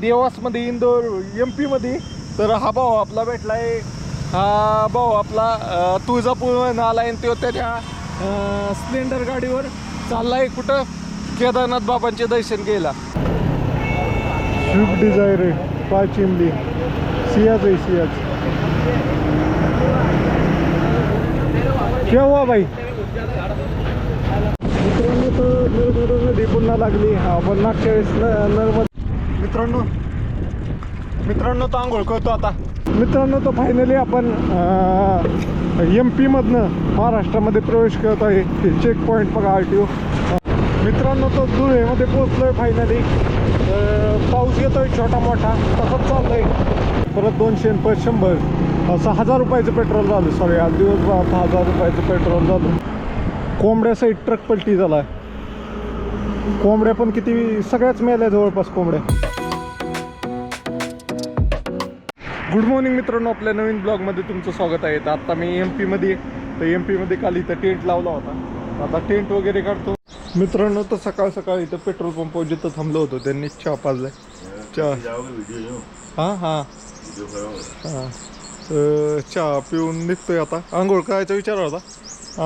देवासमध्ये Indore M पीमध्ये तर हा भाऊ आपला भेटलाय हा भाऊ आपला तुळजापूर तुळजापूरवरून आलाय आणि तो त्याच्या स्प्लेंडर गाडीवर चाललाय कुठं केदारनाथ बाबांचे दर्शन घ्यायला स्विफ्ट डिझायर आहे पाच चिमली सियाज आहे सियाज केव्हा बाई मित्रांनो तर नर्मदा नदी पुन्हा लागली आपण मागच्या वेळेस नर्मदा मित्रांनो मित्रांनो तो आंघोळ करतो आता. मित्रांनो तो फायनली आपण एम पीमधनं महाराष्ट्रामध्ये प्रवेश करत आहे. चेक पॉईंट बघा आर टी ओ मित्रांनो तो धुळेमध्ये पोहोचलोय फायनली पाऊस येतोय छोटा मोठा तसंच चाललंय. परत दोनशे परत शंभर. असं हजार रुपयाचं पेट्रोल झालं. सॉरी आज दिवसभरात हजार रुपयाचं पेट्रोल झालं. कोंबड्या साईड ट्रक पलटी झाला कोंबड्या पण किती सगळ्याच मेल्या जवळपास कोंबड्या. गुड मॉर्निंग मित्रांनो आपल्या नवीन ब्लॉगमध्ये तुमचं स्वागत आहे. तर आता मी एम पीमध्ये तर एम पीमध्ये काल इथं टेंट लावला होता. आता टेंट वगैरे काढतो. मित्रांनो तर सकाळ सकाळ इथं पेट्रोल पंप जिथं थांबलो होतो त्यांनी चहा पाजलाय. चहा. हां हां. हां. तर चहा पिऊन निघतोय आता. आंघोळ करायचा विचार होता.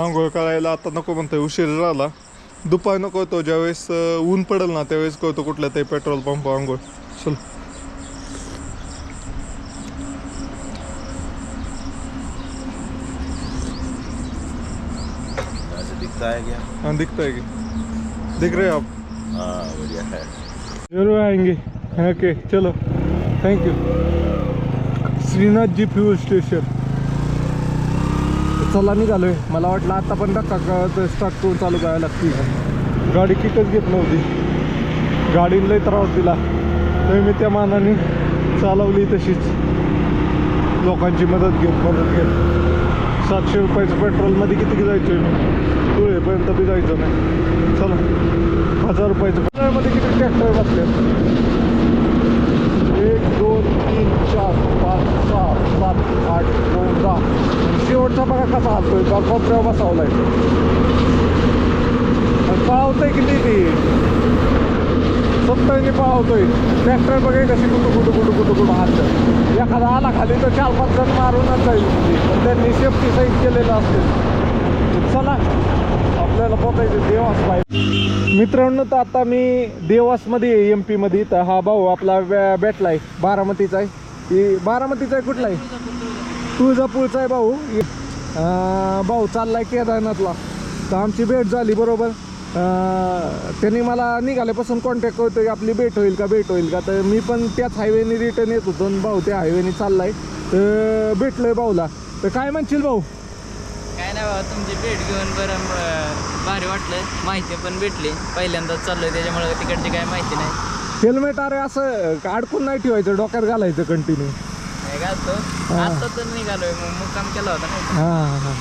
आंघोळ करायला आता नको म्हणतोय उशीर झाला. दुपार नको होतो ज्यावेळेस ऊन पडेल ना त्यावेळेस कळतो कुठल्या तरी पेट्रोल पंप आंघोळ. चल. दिखता है क्या? हाँ दिखता है कि। दिख रहे हैं आप? हाँ बढ़िया है। जरूर आएंगे। ओके चलो। Thank you Shrinath ji fuel station चला निघालोय. मला वाटलं आता पण धक्का स्टार्ट करून चालू करायला लागते गाडी किटच घेत नव्हती. गाडीने लय त्रास दिला. तर मी त्या मानाने चालवली तशीच. लोकांची मदत घेत मदत घेत सातशे रुपयाचं पेट्रोलमध्ये किती जायचं मी धुळेपर्यंत बी जायचं नाही. चला हजार रुपयाचं. मध्ये किती ट्रॅक्टर बसले? एक दोन तीन चार पाच सहा सात आठ नऊ दहा. शेवटचा बघा कसा हालतोय. का कोपऱ्यावर बसावलाय. आणि पळावतोय किती ती? सत्तरने पावतोय ट्रॅक्टर बघे कशी कुठं कुठं कुठं कुठं कुठं हात एखादा आला खाली तर चार पाच जण मारूनच जाईल. त्यांनी सेफ्टी साईड केलेलं असते. ना आपल्याला बघायचं देवास पाहिजे. मित्रांनो तर आता मी देवासमध्ये आहे एम पीमध्ये तर हा भाऊ आपला भेटला भेटलाय बारामतीचा आहे. ही बारामतीचा आहे कुठला आहे? तुळजापूरचा आहे भाऊ. भाऊ चाललाय केदारनाथला. तर आमची भेट झाली बरोबर? त्यांनी मला निघाल्यापासून कॉन्टॅक्ट करतो की आपली भेट होईल का भेट होईल का? तर मी पण त्याच हायवेने रिटर्न येत होतो आणि भाऊ त्या हायवेने चाललाय. तर भेटलोय भाऊला. तर काय म्हणशील भाऊ? नाही बाबा तुमची भेट घेऊन बरं भारी वाटलं. माहिती पण भेटली. पहिल्यांदाच चाललोय त्याच्यामुळे तिकडची काय माहिती नाही. हेल्मेट अरे असं अडकून नाही ठेवायचं डोक्यात घालायचं कंटिन्यू काय घालतो हा. आता तर निघालोय मग मुक्काम केला होता ना हां हां.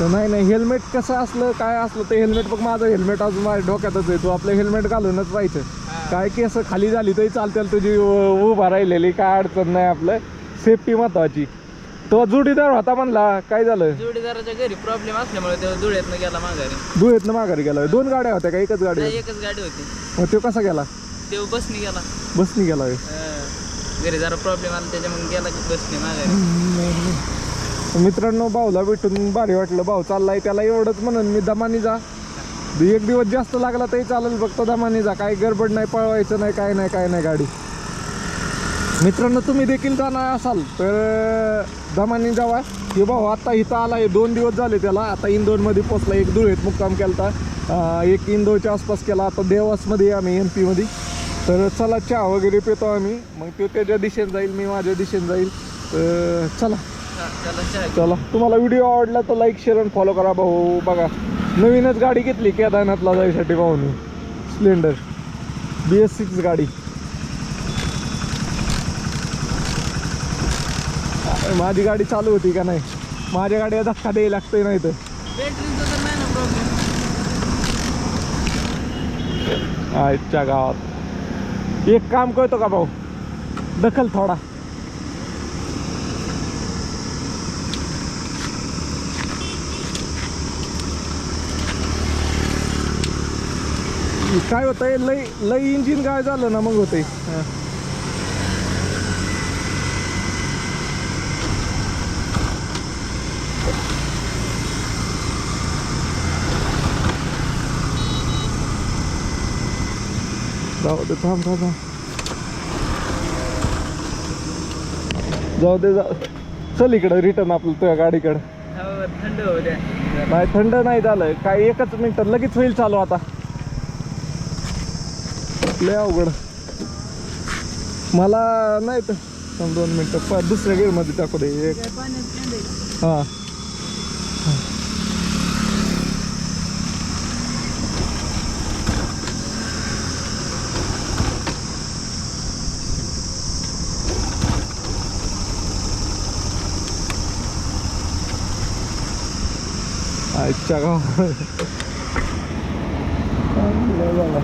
तर नाही नाही हेल्मेट कसं असलं काय असलं ते हेल्मेट बघ माझं हेल्मेट अजून माझ्या डोक्यातच आहे. तू आपलं हेल्मेट घालूनच राहायचं. काय की असं खाली झाली तरी चालतेल तुझी उ- उभा राहिलेली काय अडचण नाही आपलं. सेफ्टी महत्वाची. तो जुडीदार होता म्हणला काय झालं? जोडीदाराच्या घरी प्रॉब्लेम असल्यामुळे तो धुळ्यातनं गेला माघारी. धुळेतनं माघारी गेला दोन गाड्या होत्या का? एकच गाडी होती? एकच गाडी होती. मग तो कसा गेला? तो बसनी गेला. बसनी गेला होय. अं, घरी जरा प्रॉब्लेम आला त्याच्यामुळे गेला की बसनी माघारी. मित्रांनो भाऊला भेटून भारी वाटलं. भाऊ चाललाय त्याला एवढंच म्हणून मी दमानी जा. एक दिवस जास्त लागला तरी चालेल फक्त दमानी जा. काही गडबड नाही पळवायचं नाही काय नाही काय नाही गाडी. मित्रांनो तुम्ही देखील जाणार असाल तर दमानी जावा. हे भाऊ आता इथं आला आहे दोन दिवस झाले त्याला. आता इंदोरमध्ये पोचला एक धुळेत मुक्काम केला होता एक इंदोरच्या आसपास केला आता देवासमध्ये आम्ही एम पीमध्ये तर चला चहा वगैरे पितो आम्ही. मग तो त्याच्या दिशेने जाईल मी माझ्या दिशेने जाईल. तर चला. चला. चला तुम्हाला व्हिडिओ आवडला तर लाईक शेअर आणि फॉलो करा भाऊ. बघा नवीनच गाडी घेतली केदारनाथला जायसाठी भाऊनी. स्प्लेंडर बी एस सिक्स गाडी. माझी गाडी चालू होती का नाही? माझ्या गाडीला धक्का द्यायला लागतोय नाही तर आजच्या गावात. एक काम करतो का भाऊ? दखल थोडा. काय होतंय? लई लई इंजिन काय झालं ना मग होतंय. जाऊ दे थांब थांब जाऊ दे जाऊ. चल इकडं रिटर्न आपलं तुझ्या गाडीकडं. हो थंड होऊ द्या. नाही थंड नाही झालं काय एकच मिनिटात लगेच होईल चालू आता. लय अवघड. मला नाही तर दोन मिनिटं दुसऱ्या गेअरमध्ये टाकू दे एक. हां. आजच्या गाव झाला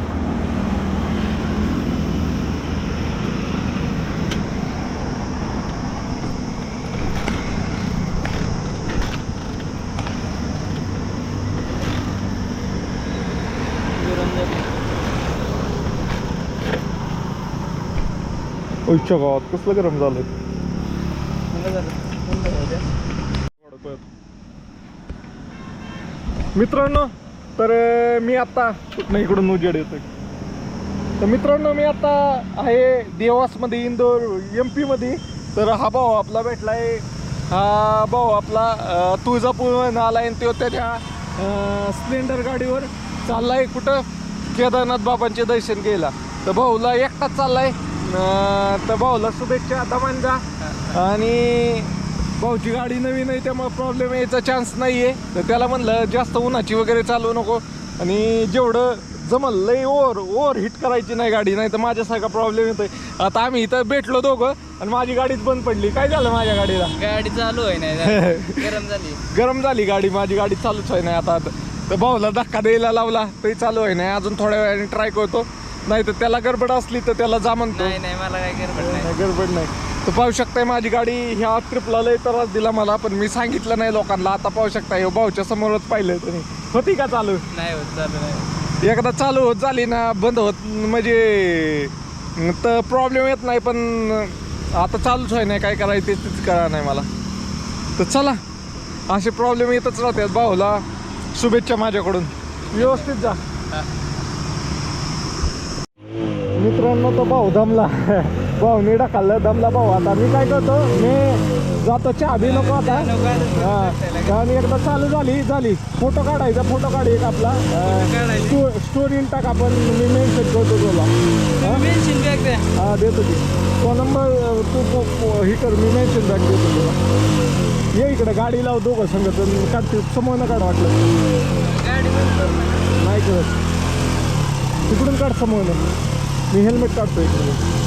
ओच्या गावात कसलं गरम झालंय मित्रांनो तर मी आता कुठनं इकडून उजेड येतोय. तर मित्रांनो मी आता आहे देवासमध्ये इंदोर एम पीमध्ये तर हा भाऊ आपला भेटलाय. हा भाऊ आपला अं, तुळजापूरवरून आलाय आणि तो त्याच्या स्प्लेंडर गाडीवर चाललाय कुठं? केदारनाथ बाबांचे दर्शन घ्यायला. तर भाऊला एकटाच चाललाय. अं, तर भाऊला शुभेच्छा दमान जा आणि भाऊची गाडी नवीन आहे त्यामुळे प्रॉब्लेम यायचा चान्स नाही आहे तर त्याला म्हणलं जास्त उन्हाची वगैरे चालवू नको. आणि जेवढं जमल लई ओव्हर ओव्हर हिट करायची नाही गाडी नाही तर माझ्यासारखा प्रॉब्लेम येतोय. आता आम्ही इथं भेटलो दोघं आणि माझी गाडीच बंद पडली. काय झालं माझ्या गाडीला? गाडी चालू आहे नाही. गरम झाली. गरम झाली गाडी माझी गाडी चालूच आहे नाही आता. तर भाऊला धक्का द्यायला लावला तरी चालू आहे नाही. अजून थोड्या वेळाने ट्राय करतो. नाही तर त्याला गडबड असली तर त्याला जा म्हणतो. नाही मला काय गडबड नाही नाही. गडबड नाही. तर पाहू शकताय माझी गाडी ह्या ट्रिपला लय त्रास दिला मला पण मी सांगितलं नाही लोकांना आता पाहू शकताय. ह्यो भाऊच्या समोरच पाहिलं तुम्ही. होती का चालू? नाही होत चालू नाही एकदा चालू होत झाली ना बंद होत म्हणजे तर प्रॉब्लेम येत नाही पण आता चालूच आहे नाही काय करायचं तेच कळा नाही मला. तर चला असे प्रॉब्लेम येतच राहतात भाऊला. शुभेच्छा माझ्याकडून. व्यवस्थित जा. मित्रांनो तो भाऊ दमला. भाऊनी टाकलं दमला भाऊ. आता मी काय करतो मी जातो चहा बी नको आता. हा. आणि एकदा चालू झाली झाली. फोटो काढायचा फोटो काढ एक आपला? स्टोरी टाक आपण मी मेन्शन करतो तुला. हा? बॅग देतो की. तो नंबर तू हे कर मी मेन्शन बॅक देतो तुला. ये इकडे गाडी लाव दोघं संगत काढते समोर न काढ वाटलं. नाही करत. तिकडून काढ समोर. मी हेल्मेट काढतो इकडे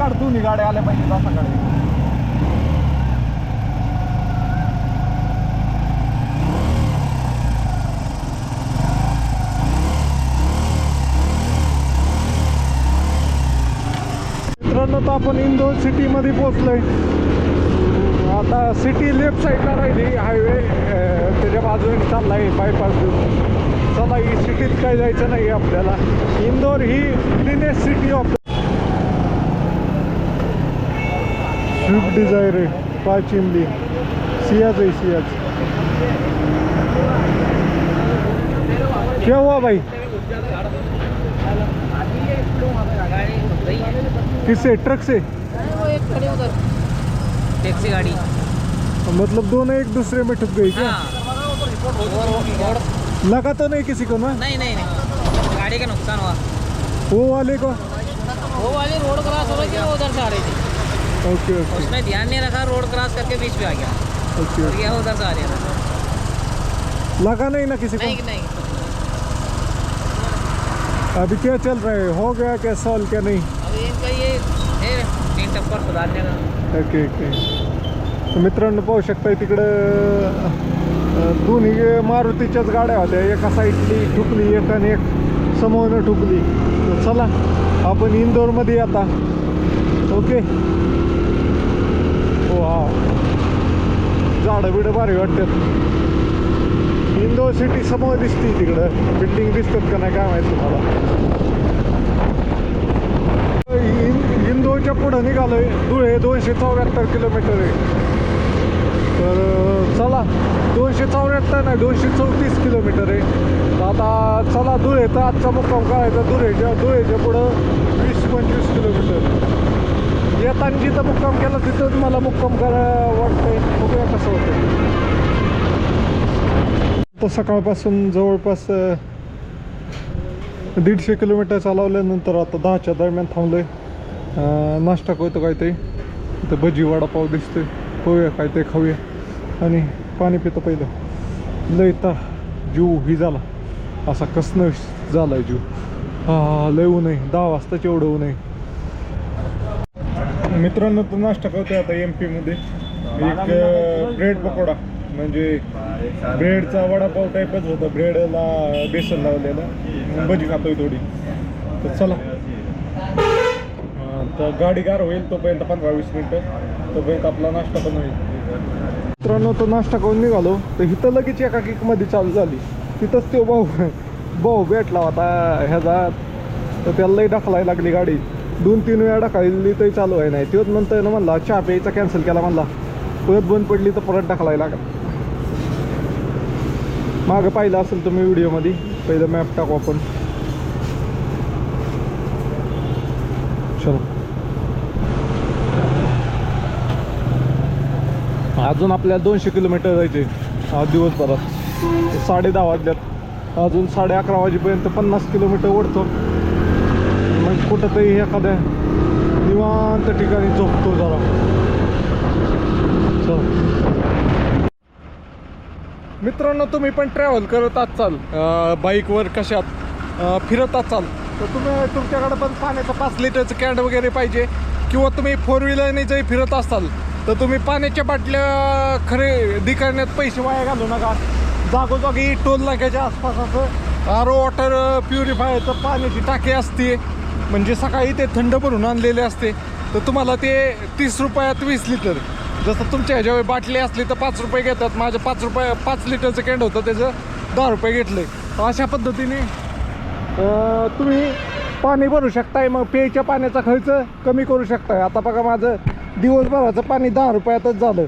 काढ दोन्ही गाड्या आल्या पाहिजे असा काढ मित्रांनो तर आपण इंदोर सिटीमध्ये पोहोचलोय. आता सिटी लेफ्ट साईडला राहिली हायवे त्याच्या बाजूने चाललाय बायपास देऊन चला ही सिटीत काय जायचं नाही आपल्याला. इंदोर ही क्लिनेस्ट सिटी ऑफ डिझायर आहे पाच चिमली सियाज आहे सियाज क्या हुआ भाई किससे? ट्रक से? टॅक्सी गाडी। मतलब दोनों एक दूसरे में ठुक गई क्या? हाँ। लगा तो नहीं किसी को ना? नहीं नहीं नहीं। गाड़ी का नुकसान हुआ। वो वाले को? वो वाली रोड क्रॉस हो रही थी उधर से आ रही थी? ओके ओके उसने ध्यान नहीं रखा रोड क्रॉस करके बीच में आ गया। ओके और यह उधर से आ रहा था लगा नहीं ना किसी नहीं को? नहीं अभी क्या चल रहा है? हो गया क्या सॉल्व क्या नहीं? अभी इनका ये है तीन टप्पर सुधारने का। ओके ओके तर मित्रांनो पाहू शकताय तिकडं दोन्ही मारुतीच्याच गाड्या होत्या. एका साईडली ठुकली एक आणि एक समोरनं ठुकली. तर चला आपण इंदोरमध्ये आता. ओके वा झाडं बिडं भारी वाटतात. इंदोर सिटी समोर दिसते तिकडं. बिल्डिंग दिसतात का नाही काय माहिती तुम्हाला. इंदोरच्या पुढं निघालोय. धुळे दोनशे चौऱ्याहत्तर किलोमीटर आहे. तर चला दोनशे चौऱ्याहत्तर नाही दोनशे चौतीस किलोमीटर आहे. आता चला धुळे तर आजचा मुक्काम करायचा धुळेच्या धुळेच्या पुढं वीस पंचवीस किलोमीटर. येताना जिथं मुक्काम केला तिथंच मला मुक्काम करा वाटतंय. बघूया कसं होतं तर सकाळपासून जवळपास दीडशे किलोमीटर चालवल्यानंतर आता दहाच्या दरम्यान थांबलोय. नाश्ता करतो काहीतरी. तर भजी वडापाव दिसतोय. पोहे काहीतरी खाऊया. आणि पाणी पितो पहिलं. लयता जीव ही झाला. असा कसनं झालाय जीव. हा लय ऊन आहे. दहा वाजताच एवढं ऊन आहे. मित्रांनो तर नाश्ता करतोय आता एम पीमध्ये एक ब्रेड पकोडा. म्हणजे ब्रेडचा वडापाव टाईपच होता. ब्रेडला बेसन लावलेलं. भजी खातोय थोडी. तर चला. तर गाडी गार होईल तोपर्यंत पंधरा वीस मिनटं. तोपर्यंत आपला नाश्ता पण होईल. मित्रांनो तो नाश्ता करून निघालो. तर इथं लगेच एका किकमध्ये चालू झाली. तिथंच तो भाऊ भाऊ भेटला होता ह्याचा. तर त्याला लई ढकलायला लागली गाडी. दोन तीन वेळा ढकलली तरी चालू आहे. नाही तेच नंतर ना म्हणला चहा प्यायचा कॅन्सल केला म्हणला. परत बंद पडली तर परत ढकलायला लागला. मागं पाहिलं असेल तुम्ही व्हिडिओमध्ये पहिलं मॅप टाकू आपण. चलो. अजून आपल्याला दोनशे किलोमीटर जायचे आज दिवसभरात. साडे दहा वाजल्यात. अजून साडे अकरा वाजेपर्यंत पन्नास किलोमीटर ओढतो कुठंतरी एखाद्या निवांत ठिकाणी झोपतो जरा. चल. मित्रांनो तुम्ही पण ट्रॅव्हल करत असाल बाईकवर कशात फिरत असाल तर तुम्ही तुमच्याकडे पण पाण्याचं पाच लिटरचं कॅन्ड वगैरे पाहिजे. किंवा तुम्ही फोर व्हीलरने जरी फिरत असाल तर तुम्ही पाण्याच्या बाटल्या खरेदी करण्यात पैसे वाया घालू नका. जागोजागी टोल नाक्याच्या आसपास असं आरो वॉटर प्युरिफायरचं पाण्याची टाकी असते. म्हणजे सकाळी ते थंड भरून आणलेले असते तर तुम्हाला ते तीस रुपयात वीस लिटर. जसं तुमच्या ह्याच्यावर बाटली असली तर पाच रुपये घेतात माझं पाच रुपये पाच लिटरचं कॅन्ड होतं त्याचं दहा रुपये घेतले. अशा पद्धतीने तुम्ही पाणी भरू शकताय मग प्यायच्या पाण्याचा खर्च कमी करू शकताय. आता बघा माझं दिवसभराचं पाणी दहा रुपयातच झालं.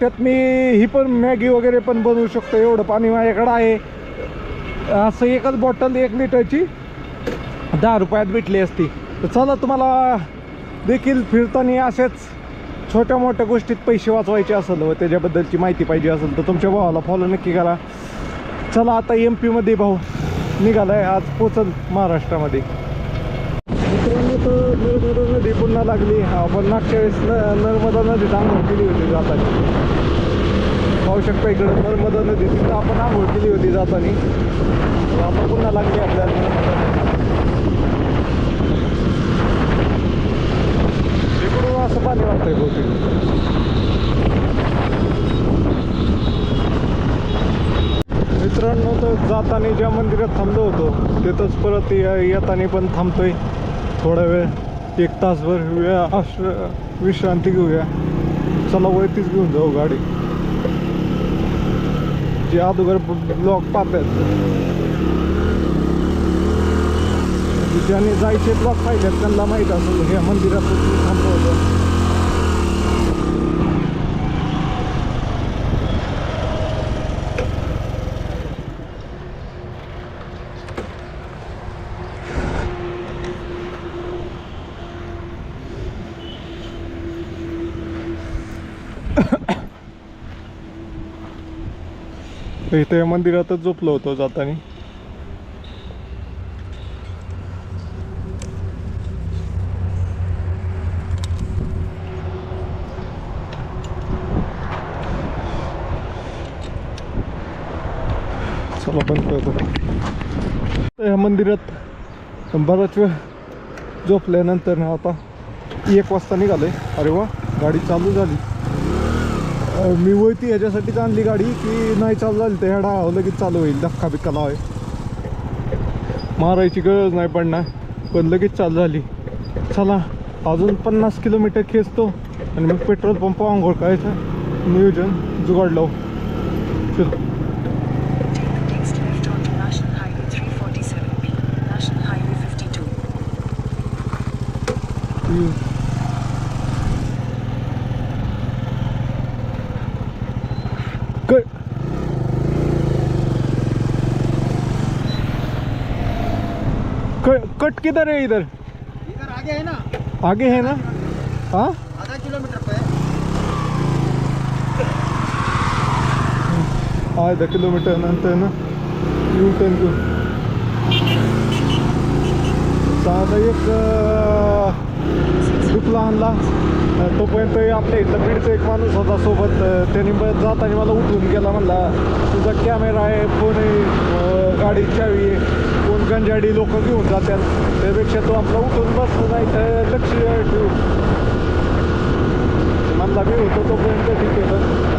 त्यात मी ही पण मॅगी वगैरे पण बनवू शकतो एवढं पाणी माझ्याकडं आहे. असं एकच बॉटल एक लिटरची दहा रुपयात भेटली असती. तर चला तुम्हाला देखील फिरताना असेच छोट्या मोठ्या गोष्टीत पैसे वाचवायचे असेल व त्याच्याबद्दलची माहिती पाहिजे असेल तर तुमच्या भावाला फॉलो नक्की करा. चला आता एम पीमध्ये भाऊ निघालाय. आज पोचल महाराष्ट्रामध्ये. मित्रांनो तर नर्मदा नदी पुन्हा लागली. आपण मागच्या वेळेस न- नर्मदा नदीत आंघोळ केली होती जाताना. पाहू शकता इकडं नर्मदा नदी तिथं आपण आंघोळ केली होती जाताना. आपण आता पुन्हा लागली आपल्याला. नर्मदा पाणी वाटतंय बहुतेक मित्रांनो तर जाताना ज्या मंदिरात थांबलो होतो तिथंच परत येताना पण थांबतोय. थोडा वेळ एक तासभर वेळ आश्र विश्रांती घेऊया. चला वरतीच घेऊन जाऊ गाडी. जे अगोदर ब्लॉक पाहतात. ज्याने ज्यांनी जायचे ब्लॉक पाहिजेत त्यांना माहीत असेल ह्या मंदिरात थांबलो होतं. इथे मंदिरातच झोपलो होतो जाताना. चला बंद करतो ह्या मंदिरात बराच वेळ झोपल्यानंतर आता एक वाजता निघालोय. अरे वा गाडी चालू झाली. मी वळती ह्याच्यासाठीच आणली गाडी की नाही चालू झाली तर ह्या डाव लगेच चालू होईल धक्का बिक्का लावाय. मारायची गरज नाही पडणार पण लगेच चालू झाली. चला अजून पन्नास किलोमीटर खेचतो आणि मग पेट्रोल पंप आंघोळ करायचं. नियोजन जुगाडलो चलो. किधर है इधर? इधर आगे है ना? आगे है ना? हाँ? आधा किलोमीटर पे। अर्धा किलोमीटर नंतर ना? यू टर्न करू साधा एक दुखला आणला तोपर्यंत आपल्या इथं बीडचा एक माणूस होता सोबत त्याने जाताना मला उठून गेला म्हणला तुझा कॅमेरा आहे फोन आहे अं, गाडीची चावी आहे. गंजाडी लोक घेऊन जातात त्यापेक्षा तो आपला उठून बसतो नाही तर लक्ष ठेवू म्हणला मी होतो तोपर्यंत ठीक आहे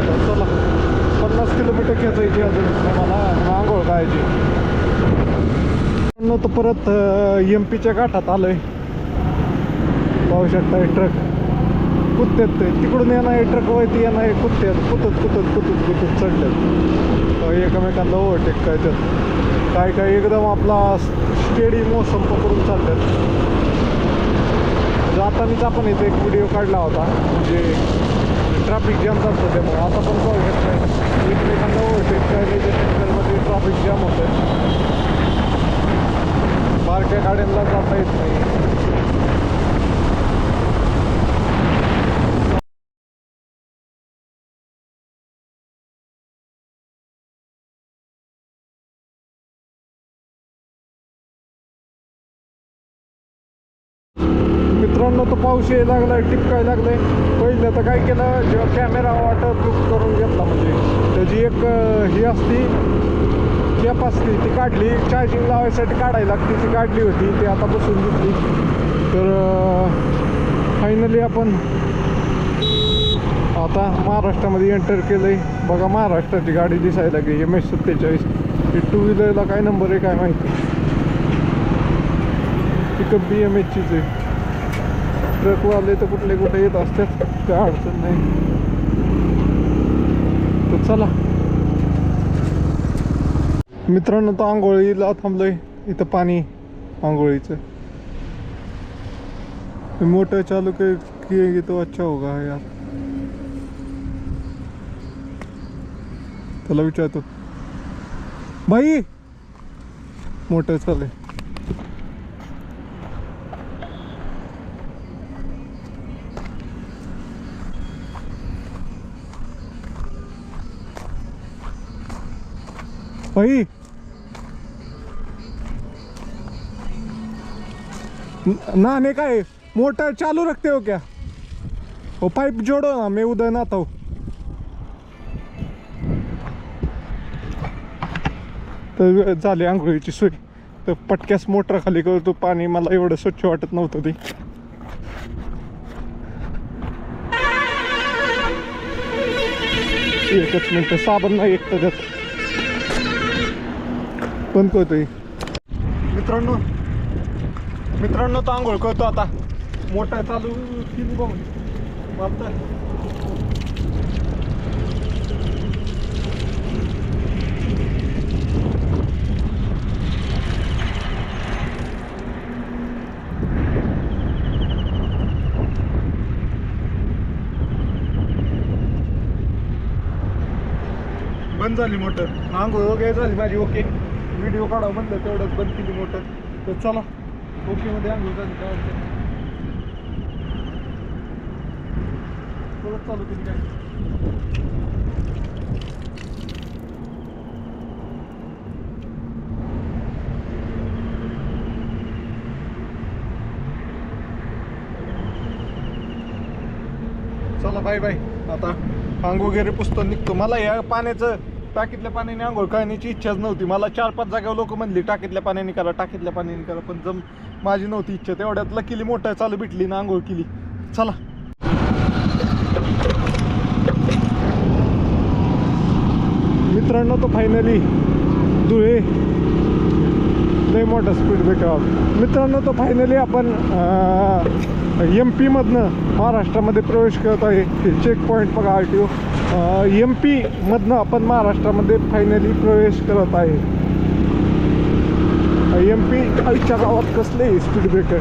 तर चला. पन्नास किलोमीटर खेचायची अजून. मला आंघोळ खायची. पण तर परत एम पीच्या गाठात आलंय. पाहू शकता ट्रक. कुत्त्यात ते तिकडून येणार आहे ट्रक वरती येणार आहे कुत्त्यात. कुतत कुतत कुतत कुतत चढल्यात. एकमेकांना ओव्हरटेक करतात काय काय एकदम आपला स्टेडी मोसम पकडून चालतात. जातानाच आपण इथे एक व्हिडिओ काढला होता. म्हणजे ट्रॅफिक जाम चालतं त्यामुळे. आता पण काय नाही एकमेकांना ओव्हरटेक करायचे सेंटरमध्ये ट्रॅफिक जाम होतं बारक्या गाड्यांना जाता येत नाही. पाऊस यायला लागलाय टिपकाय आहे पहिलं तर काय केलं जेव्हा कॅमेरा वॉटरप्रूफ करून घेतला म्हणजे त्याची एक ही असती कॅप असते ती काढली. चार्जिंग लावायसाठी काढायला लागते ती काढली होती ती आता बसून घेतली. तर फायनली आपण आता महाराष्ट्रामध्ये एंटर केलंय. बघा महाराष्ट्राची गाडी दिसायला लागली एम एस सत्तेचाळीस. ही टू व्हीलरला काय नंबर आहे काय माहिती? पिकअप बी एम एचचीच आहे. ट्रकवाले तर कुठले कुठे येत असतात काय अडचण नाही. तर चला. मित्रांनो तर आंघोळीला थांबलोय. इथं पाणी आंघोळीचं. मोटर चालू के की तो अच्छा होगा यार. त्याला विचारतो भाई मोटर चालू आहे भाई। ना नहाने काय मोटर चालू रखते हो क्या? हो, वो पाइप जोड़ो ना मैं उधर नहाता तर झाली आंघोळीची सोय. तर पटक्यास मोटर खाली करतो पाणी मला एवढं स्वच्छ वाटत नव्हतं ते. एकच मिनटं साबण नाही एक तर बंद करतोय मित्रांनो मित्रांनो तो आंघोळ करतो आता. मोठा चालू केली बघ मारता बंद झाली मोटर. आंघोळ वगैरे झाली माझी ओके व्हिडिओ काढा म्हणलं तेवढंच बंद केली मोटर. तर चला ओके मध्ये आंघोळ काय वाटतं परत चालू केली काय? चला बाय बाय आता अंग वगैरे पुसतो निघतो. मला या पाण्याचं टाकीतल्या पाण्याने आंघोळ करण्याची इच्छाच नव्हती. मला चार पाच जागा लोक म्हणली टाकीतल्या पाण्याने करा टाकीतल्या पाण्याने करा. पण जम माझी नव्हती इच्छा. तेवढ्यात लकीली मोठं चालू भेटली ना आंघोळ केली. चला. मित्रांनो तो फायनली धुळे. लय मोठा स्पीड ब्रेकर मित्रांनो तो फायनली आपण एम पीमधनं महाराष्ट्रामध्ये प्रवेश करत आहे. चेक पॉईंट बघा आर टी ओ एम पीमधनं आपण महाराष्ट्रामध्ये फायनली प्रवेश करत आहे. एम पी खालच्या गावात कसले स्पीड ब्रेकर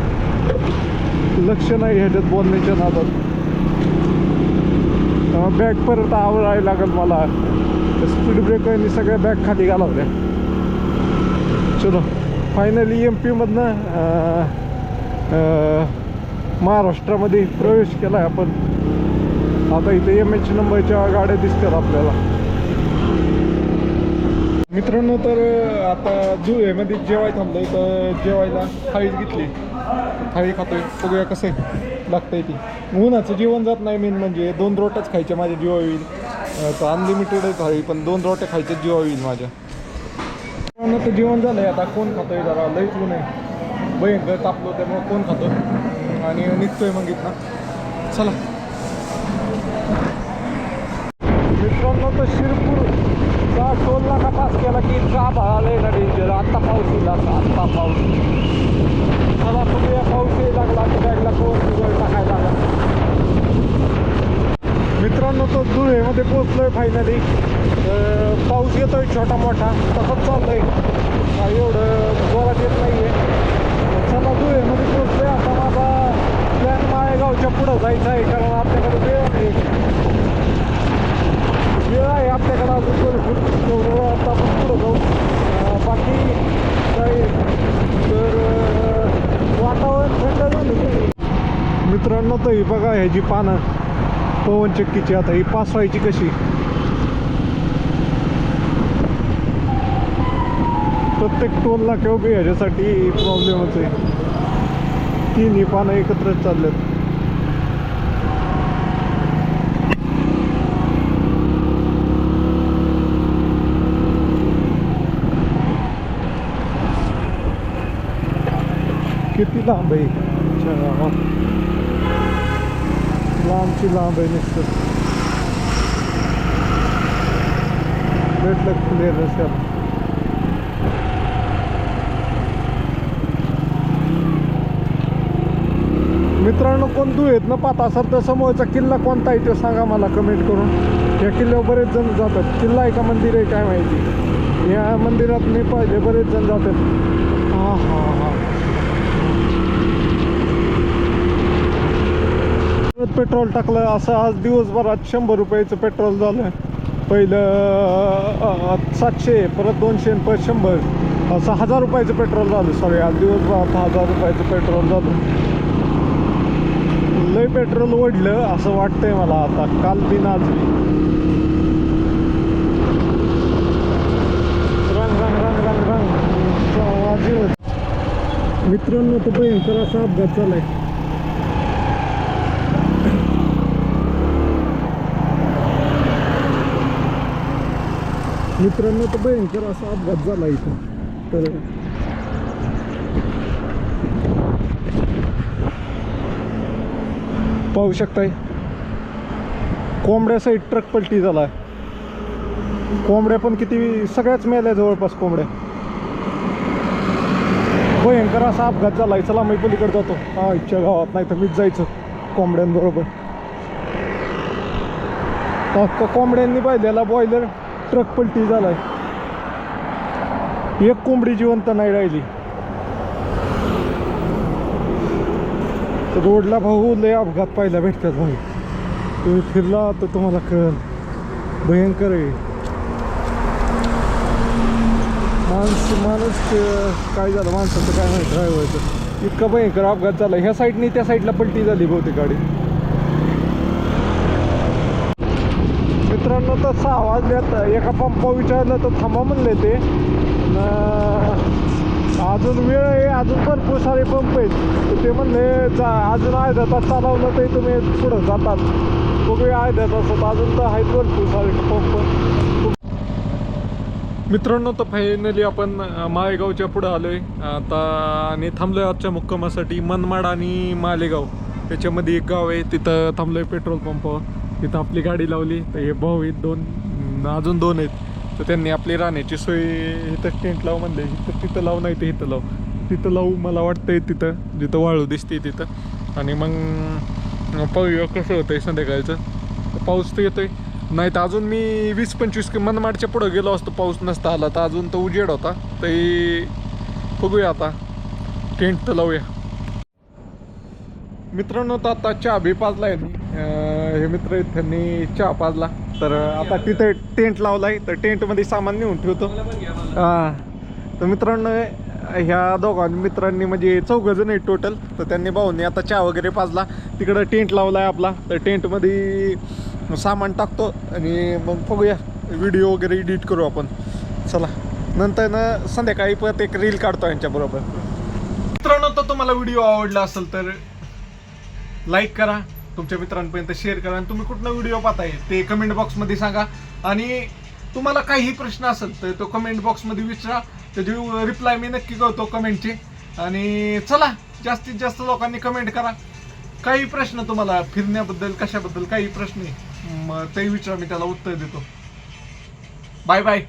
लक्ष नाही ह्याच्यात बोलण्याच्या नादात. बॅग परत आवडायला लागेल मला. स्पीड ब्रेकरनी सगळ्या बॅग खाली घालवल्या. चलो फायनली एम पीमधनं महाराष्ट्रामध्ये प्रवेश केला आहे आपण. आता इथे एम एच नंबरच्या गाड्या दिसतात आपल्याला. मित्रांनो तर आता जुळेमध्ये जेवाय थांबलोय तर जेवायला थाळीच घेतली. थाळी खातोय. बघूया कसं लागतंय ती. उन्हाचं जेवण जात नाही मेन म्हणजे दोन रोट्याच खायच्या माझ्या जीवा होईल. तर अनलिमिटेड थाळी पण दोन रोट्या खायच्या जीवा होईल माझ्या. मित्रांनो, तर जेवण झालंय. आता कोण खातोय जरा? लईच ऊन आहे. भयंकर तापलो त्यामुळं कोण खातो आणि निघतोय मग इथं चला मित्रांनो तर शिरपूर टोलला का पास केला की इतका भाळाला ना डेंजर आत्ता पाऊस येईल आता आत्ता पाऊस चला तुम्ही पाऊस येईल लागला की बॅगला कोण तुझं टाकायला लागला मित्रांनो तो धुळेमध्ये पोचलोय फायनली पाऊस येतोय छोटा मोठा तसंच चाललंय आहे एवढं जोरात येत नाहीये चला धुळेमध्ये पोचलोय आता माझा प्लॅन माळेगावच्या पुढं जायचा आहे कारण आपल्याकडे वेळ आहे वेळ आहे आपल्याकडं अजून भरपूर तेवढं आता आपण पुढं जाऊ. बाकी काय तर वातावरण थंड झालं मित्रांनो तर ही बघा ह्याची पानं पवन चक्कीची आता ही पास व्हायची कशी? प्रत्येक टोलला किंवा बी ह्याच्यासाठी प्रॉब्लेमच आहे. ही पानं एकत्रच चालल्यात किती लांब आहे अच्छा गावात लांबची लांब आहे नुसतं भेटलं क्लिअर रस्त्याला मित्रांनो कोण आहेत ना पाहत असाल तर समोरचा किल्ला कोणता आहे ते सांगा मला कमेंट करून. या किल्ल्यावर बरेच जण जातात. किल्ला आहे का मंदिर आहे काय माहिती? या मंदिरात मी पाहिजे बरेच जण जातात. हा हा हा परत पेट्रोल टाकलं. असं आज दिवसभरात शंभर रुपयाचं पेट्रोल झालं. पहिलं सातशे परत दोनशे आणि परत शंभर. असं हजार रुपयाचं पेट्रोल झालं. सॉरी आज दिवसभरात हजार रुपयाचं पेट्रोल झालं. लय पेट्रोल ओढलं असं वाटतंय मला आता. काल बी आज बी रंग रंग रंग रंग. रंग मित्रांनो तो भयंकर असा अपघात झालाय. मित्रांनो तर भयंकर असा अपघात झाला इथं. तर पाहू शकताय कोंबड्या साईड ट्रक पलटी झाला कोंबड्या पण किती सगळ्याच मेल्या जवळपास कोंबड्या. भयंकर असा अपघात झाला चला मी पलीकडे जातो. हा इच्छा गावात नाही तर मीच जायचं कोंबड्यांबरोबर. कोंबड्यांनी पाहिलेला बॉयलर ट्रक पलटी झालाय. एक कोंबडी जिवंत नाही राहिली. रोडला भाऊ लय अपघात पाहायला भेटतात भाऊ. तुम्ही फिरला तर तुम्हाला कळल. भयंकर आहे. माणस माणूस काय झालं? माणसाचं काय नाही ड्रायव्हरचं. इतका भयंकर अपघात झाला. ह्या साईडनी त्या साईडला पलटी झाली बहुतेक गाडी मित्रांनो तर सहा वाजल्यात एका पंपा विचारलं तर थांबा म्हणले ते. अजून वेळ आहे अजून भरपूर सारे पंप आहेत. तर ते म्हणले जा अजून अर्धा तास चालवलं तरी तुम्ही पुढं जातात. बघूया अर्ध्या तासात अजून तर आहेत भरपूर सारे पंप. मित्रांनो तर फायनली आपण माळेगावच्या पुढं आहे आता आणि थांबलो आहे आजच्या मुक्कामासाठी मनमाड आणि मालेगाव. त्याच्यामध्ये एक गाव आहे तिथं थांबलोय पेट्रोल पंप तिथं आपली गाडी लावली. तर हे भाऊ आहेत दोन अजून दोन आहेत. तर त्यांनी आपली राहण्याची सोय इथं टेंट लाव म्हणले. इथं तिथं लावू नाही ते इथं लावू. तिथं लावू मला वाटतंय तिथं. जिथं वाळू दिसते तिथं. आणि मग पाहूया कसं होतंय संध्याकाळचं. पाऊस तर येतोय. नाही तर अजून मी वीस पंचवीस मनमाडच्या पुढं गेलो असतो. पाऊस नसता आला तर अजून तर उजेड होता. तरी बघूया आता. टेंट तर लावूया. मित्रांनो तर आता चहा बी पाजला आहे हे मित्र त्यांनी चहा पाजला. तर आता तिथे टेंट लावला आहे तर टेंटमध्ये सामान नेऊन ठेवतो. हां. तर मित्रांनो ह्या दोघां मित्रांनी म्हणजे चौघ जण आहेत टोटल तर त्यांनी भाऊंनी आता चहा वगैरे पाजला. तिकडं टेंट लावला आहे आपला. तर टेंटमध्ये सामान टाकतो आणि मग बघूया. व्हिडिओ वगैरे एडिट करू आपण. चला. नंतर ना संध्याकाळी परत एक रील काढतो यांच्याबरोबर. मित्रांनो तर तुम्हाला व्हिडिओ आवडला असेल तर लाईक करा तुमच्या मित्रांपर्यंत शेअर करा आणि तुम्ही कुठला व्हिडिओ पाहताय ते कमेंट बॉक्समध्ये सांगा. आणि तुम्हाला काही प्रश्न असेल तर तो कमेंट बॉक्समध्ये विचारा. त्याची रिप्लाय मी नक्की करतो कमेंटचे आणि चला जास्तीत जास्त लोकांनी कमेंट करा. काही प्रश्न तुम्हाला फिरण्याबद्दल कशाबद्दल काही प्रश्न आहे, ते विचारा मी त्याला उत्तर देतो. Bye bye